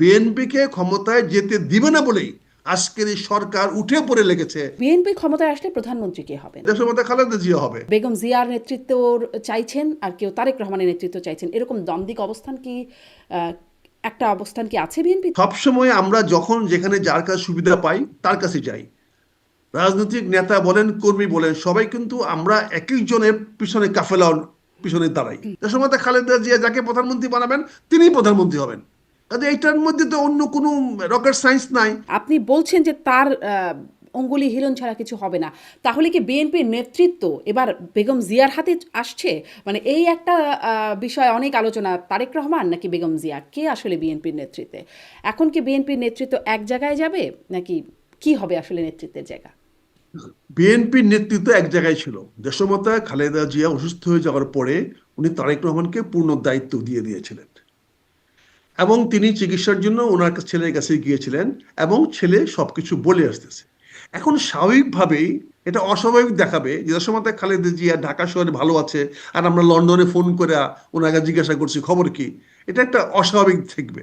বিএনপিকে ক্ষমতায় যেতে দিবে না বলেই আজকের এই সরকার উঠে পড়ে লেগেছে। বিএনপি ক্ষমতায় আসলে প্রধানমন্ত্রী কে হবে? দেশের মধ্যে খালেদা জিয়া হবে। বেগম জিয়ার নেতৃত্ব চাইছেন আর কেউ তারেক রহমানের নেতৃত্ব চাইছেন। এরকম দ্বন্দ্বিক অবস্থান কি একটা অবস্থান কি আছে বিএনপি? সবসময় আমরা যখন যেখানে যার কাছে সুবিধা পাই তার কাছে যাই। রাজনৈতিক নেতা বলেন কর্মী বলেন সবাই কিন্তু আমরা এক একজনের পিছনে কাফেলা পিছনে দাঁড়াই। দেশের মধ্যে খালেদা জিয়া যাকে প্রধানমন্ত্রী বানাবেন তিনিই প্রধানমন্ত্রী হবেন। কাজে এইটার মধ্যে তো অন্য কোনো রকেট সায়েন্স নাই। আপনি বলছেন যে তার অঙ্গুলি হিলন ছাড়া কিছু হবে না। তাহলে কি বিএনপির নেতৃত্ব এবার বেগম জিয়ার হাতে আসছে? মানে এই একটা বিষয় অনেক আলোচনা। তারেক রহমান নাকি বেগম জিয়া? কে আসলে বিএনপির নেতৃত্বে? এখন কি বিএনপির নেতৃত্ব এক জায়গায় যাবে? নাকি কি হবে আসলে নেতৃত্বের জায়গা? বিএনপির নেতৃত্ব এক জায়গায় ছিল। দেশমতা খালেদা জিয়া অসুস্থ হয়ে যাওয়ার পরে উনি তারেক রহমানকে পূর্ণ দায়িত্ব দিয়ে দিয়েছিলেন। এবং তিনি চিকিৎসার জন্য ওনার ছেলের কাছে গিয়েছিলেন এবং ছেলে সবকিছু বলে আসতেছে। এখন স্বাভাবিকভাবেই এটা অস্বাভাবিক দেখাবে যে দেশমতা খালেদা জিয়া ঢাকা শহরে ভালো আছে, আর আমরা লন্ডনে ফোন করে ওনাকে জিজ্ঞাসা করছি, খবর কি? এটা একটা অস্বাভাবিক থাকবে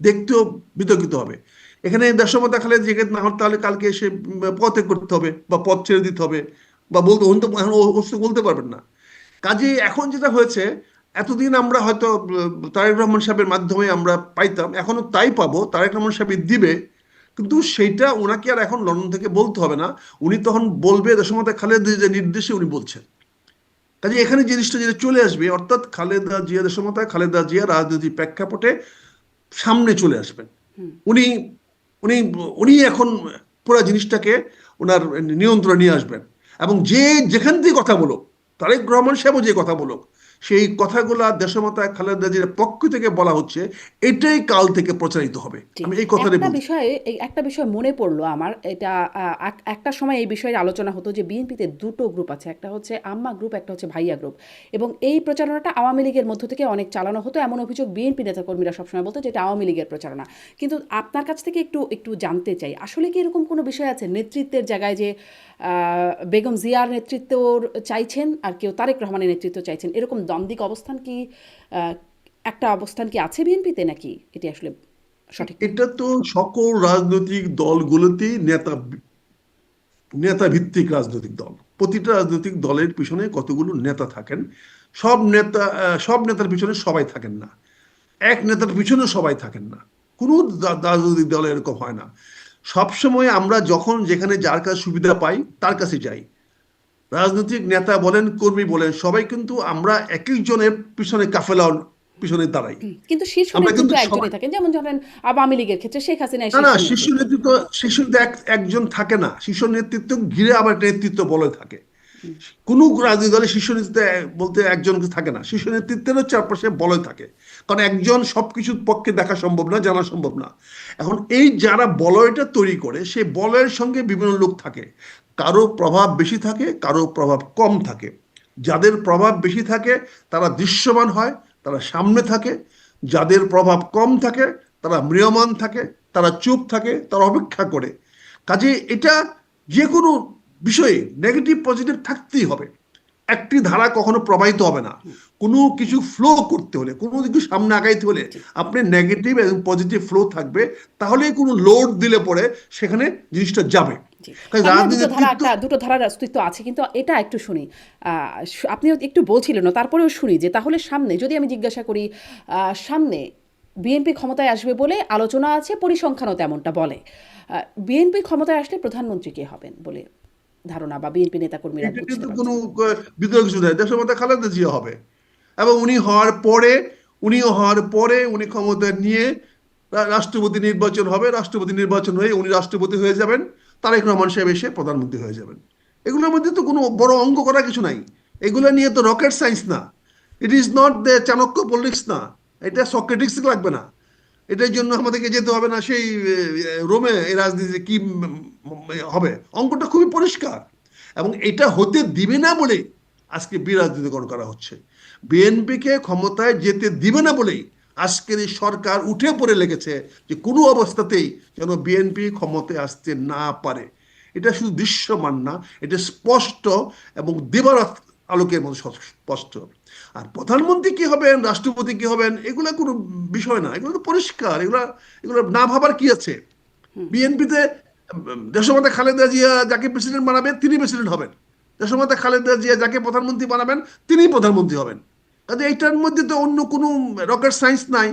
দেখতেও বিতর্কিত হবে। এখানে দেশমতা খালেদা জিয়া না হলে তাহলে কালকে এসে পথে করতে হবে বা পথ ছেড়ে দিতে হবে বা বলতে বলতে পারবেন না। কাজে এখন যেটা হয়েছে এতদিন আমরা হয়তো তারেক রহমান সাহেবের মাধ্যমে আমরা পাইতাম এখনও তাই পাবো তারেক রহমান সাহেব দিবে কিন্তু সেইটা ওনাকে আর এখন লন্ডন থেকে বলতে হবে না। উনি তখন বলবে দেশমতা খালেদা যে নির্দেশে উনি বলছেন। কাজে এখানে জিনিসটা যেটা চলে আসবে অর্থাৎ খালেদা জিয়া দেশমতা খালেদা জিয়া রাজনৈতিক প্রেক্ষাপটে সামনে চলে আসবেন। উনি উনি উনি এখন পুরো জিনিসটাকে ওনার নিয়ন্ত্রণে নিয়ে আসবেন। এবং যে যেখান থেকে কথা বলো তারেক রহমান সাহেবও যে কথা বলো সেই কথাগুলা দেশমাতা খালেদা জিয়ার পক্ষ থেকে বলা হচ্ছে এটাই কাল থেকে প্রচারিত হবে। আমি এই কথাটাই একটা বিষয়ে একটা বিষয় মনে পড়ল আমার এটা একটা সময় এই বিষয়ে আলোচনা হতো যে বিএনপিতে দুটো গ্রুপ আছে একটা হচ্ছে আম্মা গ্রুপ একটা হচ্ছে ভাইয়া গ্রুপ এবং এই প্রচারণাটা আওয়ামী লীগের মধ্য থেকে অনেক চালানো হতো এমন অভিযোগ বিএনপি নেতাকর্মীরা সবসময় বলতো যে এটা আওয়ামী লীগের প্রচারণা। কিন্তু আপনার কাছ থেকে একটু একটু জানতে চাই আসলে কি এরকম কোনো বিষয় আছে নেতৃত্বের জায়গায় যে আহ, বেগম জিয়ার নেতৃত্ব চাইছেন আর কেউ তারেক রহমানের নেতৃত্ব চাইছেন এরকম দ্বন্দ্বিক অবস্থান কি একটা অবস্থান কি আছে বিএনপিতে নাকি? এটি আসলে সঠিক এটা তো সকল রাজনৈতিক দলগুলোতেই নেতা নেতা ভিত্তিক রাজনৈতিক দল। প্রতিটা রাজনৈতিক দলের পিছনে কতগুলো নেতা থাকেন, সব নেতা সব নেতার পিছনে সবাই থাকেন না। এক নেতার পিছনে সবাই থাকেন না। কোনো রাজনৈতিক দলে এরকম হয় না। সবসময় আমরা যখন যেখানে যার কাছে সুবিধা পাই, তার কাছে যাই। রাজনৈতিক নেতা বলেন কর্মী বলেন সবাই কিন্তু আমরা এক একজনের পিছনে কাফেলা পিছনে দাঁড়াই। কিন্তু শীর্ষ নেতৃত্ব একজনই থাকেন। যেমন ধরেন আওয়ামী লীগের ক্ষেত্রে শেখ হাসিনা না না শীর্ষ নেতৃত্ব। শীর্ষ এক- একজন থাকে না। শীর্ষ নেতৃত্ব ঘিরে আবার নেতৃত্ব বলে থাকে। কোন রাজনৈতিক দলে শীর্ষ নেতৃত্ব বলতে একজন থাকে না। শীর্ষ নেতৃত্বেরও চারপাশে বলে থাকে। কারণ একজন সবকিছুর পক্ষে দেখা সম্ভব না জানা সম্ভব না। এখন এই যারা বলয়টা তৈরি করে সেই বলয়ের সঙ্গে বিভিন্ন লোক থাকে। কারও প্রভাব বেশি থাকে কারও প্রভাব কম থাকে। যাদের প্রভাব বেশি থাকে, তারা দৃশ্যমান হয়, তারা সামনে থাকে। যাদের প্রভাব কম থাকে, তারা ম্রিয়মান থাকে, তারা চুপ থাকে, তারা অপেক্ষা করে। কাজে এটা যে কোনো বিষয়ে নেগেটিভ পজিটিভ থাকতেই হবে। একটি ধারা কখনো প্রবাহিত হবে না। কোনো কিছু ফ্লো করতে হলে, কোনো কিছু সামনে আগাইতে হলে আপনি নেগেটিভ এবং পজিটিভ ফ্লো থাকবে, তাহলেই কোনো লোড দিলে পরে সেখানে জিনিসটা যাবে। দুটো ধারার অস্তিত্ব আছে কিন্তু এটা একটু শুনি। আপনি একটু বলছিলেন তারপরেও শুনি যে তাহলে সামনে যদি আমি জিজ্ঞাসা করি সামনে বিএনপি ক্ষমতায় আসবে বলে আলোচনা আছে পরিসংখ্যানও তেমনটা বলে। বিএনপি ক্ষমতায় আসলে প্রধানমন্ত্রী কে হবেন বলে ধারণা বা বিএনপি নেতাকর্মীরা কোনো বিদ্রোহ কিছু নেই খালেদা জিয়া হবে। এবং উনি হওয়ার পরে উনি হওয়ার পরে উনি ক্ষমতা নিয়ে রাষ্ট্রপতি নির্বাচন হবে। রাষ্ট্রপতি নির্বাচন হয়ে উনি রাষ্ট্রপতি হয়ে যাবেন। তারেক রহমান সাহেব এসে প্রধানমন্ত্রী হয়ে যাবেন। এগুলোর মধ্যে তো কোনো বড় অঙ্ক করা কিছু নাই। এগুলো নিয়ে তো রকেট সায়েন্স না। It is not the Chanakya politics না। এটা সক্রেটিক্স লাগবে না। এটার জন্য আমাদেরকে যেতে হবে না সেই রোমে এই রাজনীতিতে কি হবে। অঙ্কটা খুবই পরিষ্কার। এবং এটা হতে দিবে না বলেই আজকে বিরাজনীতিকরণ করা হচ্ছে। বিএনপিকে ক্ষমতায় যেতে দিবে না বলেই আজকের এই সরকার উঠে পড়ে লেগেছে যে কোনো অবস্থাতেই যেন বিএনপি ক্ষমতায় আসতে না পারে। এটা শুধু দৃশ্যমান না এটা স্পষ্ট এবং দিবারাত আলোকের মতো স্পষ্ট। আর প্রধানমন্ত্রী কি হবেন রাষ্ট্রপতি কি হবেন এগুলো কোনো বিষয় না এগুলো তো পরিষ্কার এগুলো এগুলো না ভাবার কি আছে? বিএনপিতে দেশমাতা খালেদা জিয়া যাকে প্রেসিডেন্ট বানাবেন তিনি প্রেসিডেন্ট হবেন। দেশমাতা খালেদা জিয়া যাকে প্রধানমন্ত্রী বানাবেন তিনিই প্রধানমন্ত্রী হবেন। কাজে এটার মধ্যে তো অন্য কোনো রকেট সায়েন্স নাই।